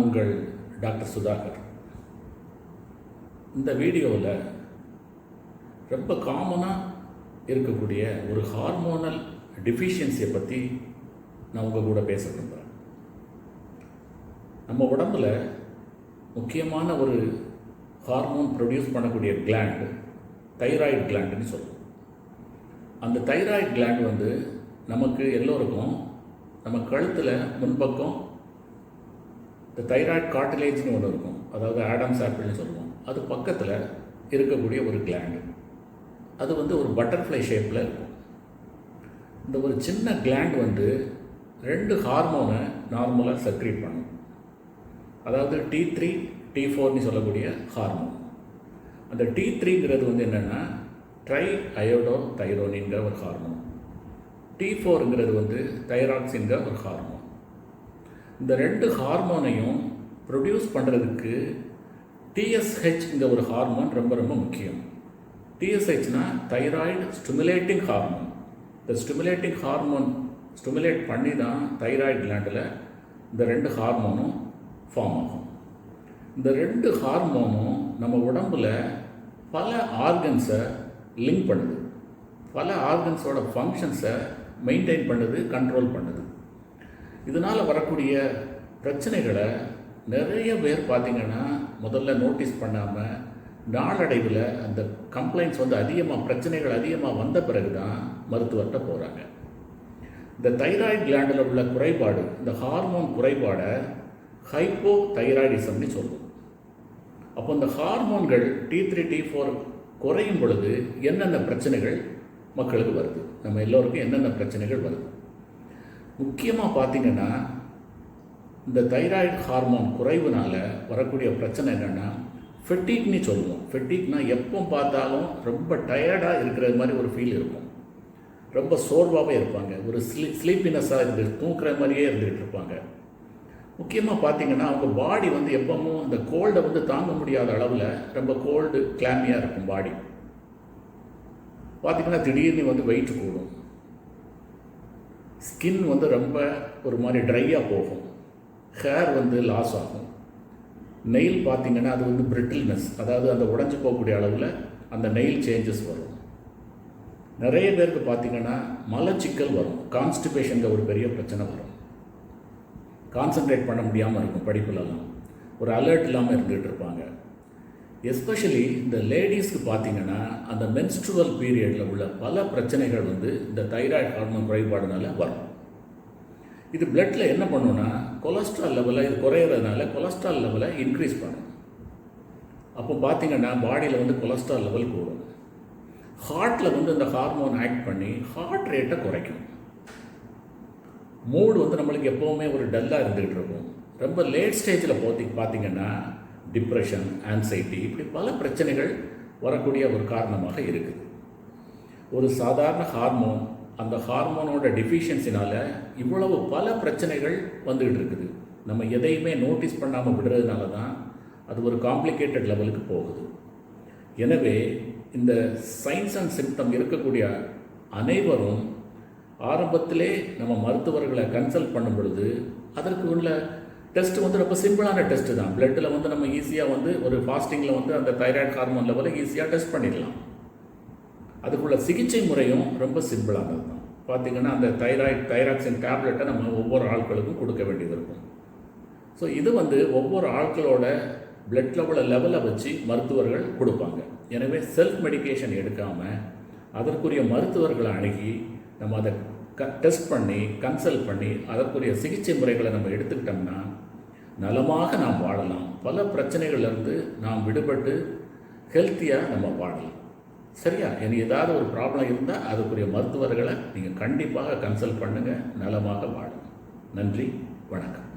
உங்கள் டாக்டர் சுதாகர். இந்த வீடியோவில் ரொம்ப காமனாக இருக்கக்கூடிய ஒரு ஹார்மோனல் டிஃபிஷியன்சியை பற்றி நான் உங்கள் கூட பேச விரும்புகிறேன் நம்ம உடம்புல முக்கியமான ஒரு ஹார்மோன் ப்ரொடியூஸ் பண்ணக்கூடிய கிளாண்டு தைராய்டு கிளாண்டுன்னு சொல்லுவோம். அந்த தைராய்டு கிளாண்டு வந்து நமக்கு எல்லோருக்கும் நம்ம கழுத்தில் முன்பக்கம் இந்த தைராய்ட் கார்டிலேஜ்னு ஒன்று இருக்கும். அதாவது ஆடம்ஸ் ஆப்பிள்னு சொல்லுவோம். அது பக்கத்தில் இருக்கக்கூடிய ஒரு கிளாண்டு அது வந்து ஒரு பட்டர்ஃப்ளை ஷேப்பில் இருக்கும். இந்த ஒரு சின்ன கிளாண்ட் வந்து ரெண்டு ஹார்மோனை நார்மலாக சக்ரீட் பண்ணும். அதாவது டி த்ரீ டி ஃபோர்னு சொல்லக்கூடிய ஹார்மோன் அந்த டி த்ரீங்கிறது வந்து என்னென்னா ட்ரை அயோடோ தைரோனிங்கிற ஒரு ஹார்மோன் டி ஃபோருங்கிறது வந்து தைராக்ஸிங்கிற ஒரு ஹார்மோன் இந்த ரெண்டு ஹார்மோனையும் ப்ரொடியூஸ் பண்ணுறதுக்கு டிஎஸ்ஹெச்ங்கிற ஒரு ஹார்மோன் ரொம்ப ரொம்ப முக்கியம். டிஎஸ்ஹெச்னா தைராய்டு ஸ்டிமுலேட்டிங் ஹார்மோன் இந்த ஸ்டிமுலேட்டிங் ஹார்மோன் ஸ்டிமுலேட் பண்ணி தான் தைராய்டு கிளாண்டில் இந்த ரெண்டு ஹார்மோனும் ஃபார்ம் ஆகும். இந்த ரெண்டு ஹார்மோனும் நம்ம உடம்புல பல ஆர்கன்ஸை லிங்க் பண்ணுது. பல ஆர்கன்ஸோட ஃபங்க்ஷன்ஸை மெயின்டைன் பண்ணுது கண்ட்ரோல் பண்ணுது. இதனால் வரக்கூடிய பிரச்சனைகளை நிறைய பேர் பார்த்திங்கன்னா முதல்ல நோட்டீஸ் பண்ணாமல் நாளடைவில் அந்த கம்ப்ளைண்ட்ஸ் வந்து அதிகமாக பிரச்சனைகள் அதிகமாக வந்த பிறகு தான் மருத்துவர்கிட்ட போகிறாங்க இந்த தைராய்டு கிளாண்டில் உள்ள குறைபாடு இந்த ஹார்மோன் குறைபாடை ஹைப்போ தைராய்டிசம்னு சொல்லுவோம். அப்போ இந்த ஹார்மோன்கள் டி த்ரீ டி ஃபோர் குறையும் பொழுது என்னென்ன பிரச்சனைகள் மக்களுக்கு வருது? நம்ம எல்லோருக்கும் என்னென்ன பிரச்சனைகள் வருது? முக்கியமாக பார்த்தீங்கன்னா இந்த தைராய்டு ஹார்மோன் குறைவுனால வரக்கூடிய பிரச்சனை என்னென்னா ஃபெட்டிக்னு சொல்லுவோம். ஃபெட்டிக்னா எப்போ பார்த்தாலும் ரொம்ப டயர்டாக இருக்கிற மாதிரி ஒரு ஃபீல் இருக்கும். ரொம்ப சோர்வாகவே இருப்பாங்க. ஒரு ஸ்லீ ஸ்லீப்பினஸ்ஸாக இருந்து தூங்குற மாதிரியே இருந்துகிட்டு இருப்பாங்க. முக்கியமாக பார்த்தீங்கன்னா அவங்க பாடி வந்து எப்பவும் இந்த கோல்டை வந்து தாங்க முடியாத அளவில் ரொம்ப கோல்டு கிளாமியாக இருக்கும் பாடி பார்த்திங்கன்னா திடீர்னு வந்து வெயிட் கூடும். ஸ்கின் வந்து ரொம்ப ஒரு மாதிரி ட்ரையாக போகும். ஹேர் வந்து லாஸ் ஆகும். நெயில் பார்த்திங்கன்னா அது வந்து பிரிட்டில்னஸ் அதாவது அந்த உடஞ்சி போகக்கூடிய அளவில் அந்த நெயில் சேஞ்சஸ் வரும். நிறைய பேருக்கு பார்த்திங்கன்னா மலச்சிக்கல் வரும். கான்ஸ்டிபேஷனுங்க ஒரு பெரிய பிரச்சனை வரும். கான்சன்ட்ரேட் பண்ண முடியாமல் இருக்கும் படிப்புலலாம். ஒரு அலர்ட் இல்லாமல் இருந்துகிட்டு இருப்பாங்க. எஸ்பெஷலி இந்த லேடிஸ்க்கு பார்த்தீங்கன்னா அந்த மென்ஸ்ட்ருவல் பீரியடில் உள்ள பல பிரச்சனைகள் வந்து இந்த தைராய்டு ஹார்மோன் குறைபாடுனால வரும். இது பிளட்டில் என்ன பண்ணுன்னா கொலஸ்ட்ரால் லெவலை இது குறையிறதுனால கொலஸ்ட்ரால் லெவலை இன்க்ரீஸ் பண்ணும். அப்போ பார்த்தீங்கன்னா பாடியில் வந்து கொலஸ்ட்ரால் லெவல் கூடும். ஹார்ட்டில் வந்து இந்த ஹார்மோன் ஆக்ட் பண்ணி ஹார்ட் ரேட்டை குறைக்கும். மூடு வந்து நம்மளுக்கு எப்போவுமே ஒரு டல்லாக இருந்துகிட்டு இருக்கும். ரொம்ப லேட் ஸ்டேஜில் போத்தி பார்த்தீங்கன்னா டிப்ரெஷன் ஆன்சைட்டி இப்படி பல பிரச்சனைகள் வரக்கூடிய ஒரு காரணமாக இருக்குது. ஒரு சாதாரண ஹார்மோன் அந்த ஹார்மோனோட டிஃபிஷியன்சினால் இவ்வளவு பல பிரச்சனைகள் வந்துக்கிட்டு இருக்குது. நம்ம எதையுமே நோட்டீஸ் பண்ணாமல் விடுறதுனால தான் அது ஒரு காம்ப்ளிகேட்டட் லெவலுக்கு போகுது. எனவே இந்த சயின்ஸ் அண்ட் சிம்டம் இருக்கக்கூடிய அனைவரும் ஆரம்பத்திலே நம்ம மருத்துவர்களை கன்சல்ட் பண்ணும் பொழுது அதற்கு உள்ள டெஸ்ட் வந்து ரொம்ப சிம்பிளான டெஸ்ட்டு தான். பிளட்டில் வந்து நம்ம ஈஸியாக வந்து ஒரு ஃபாஸ்டிங்கில் வந்து அந்த தைராய்டு ஹார்மோன் லெவலை ஈஸியாக டெஸ்ட் பண்ணிடலாம். அதுக்குள்ள சிகிச்சை முறையும் ரொம்ப சிம்பிளானது தான். பார்த்திங்கன்னா அந்த தைராய்ட் தைராக்சின் டேப்லெட்டை நம்ம ஒவ்வொரு ஆட்களுக்கும் கொடுக்க வேண்டியது இருக்கும். ஸோ இது வந்து ஒவ்வொரு ஆட்களோட பிளட் லெவலில் லெவலை வச்சு மருத்துவர்கள் கொடுப்பாங்க. எனவே செல்ஃப் மெடிக்கேஷன் எடுக்காமல் அதற்குரிய மருத்துவர்களை அணுகி நம்ம அதை க டெஸ்ட் பண்ணி கன்சல்ட் பண்ணி அதற்குரிய சிகிச்சை முறைகளை நம்ம எடுத்துக்கிட்டோம்னா நலமாக நாம் வாழலாம். பல பிரச்சனைகள்லேருந்து நாம் விடுபட்டு ஹெல்த்தியாக நம்ம வாழலாம். சரியா? இனி ஏதாவது ஒரு ப்ராப்ளம் இருந்தால் அதுக்குரிய மருத்துவர்களை நீங்கள் கண்டிப்பாக கன்சல்ட் பண்ணுங்கள் நலமாக வாழுங்க. நன்றி. வணக்கம்.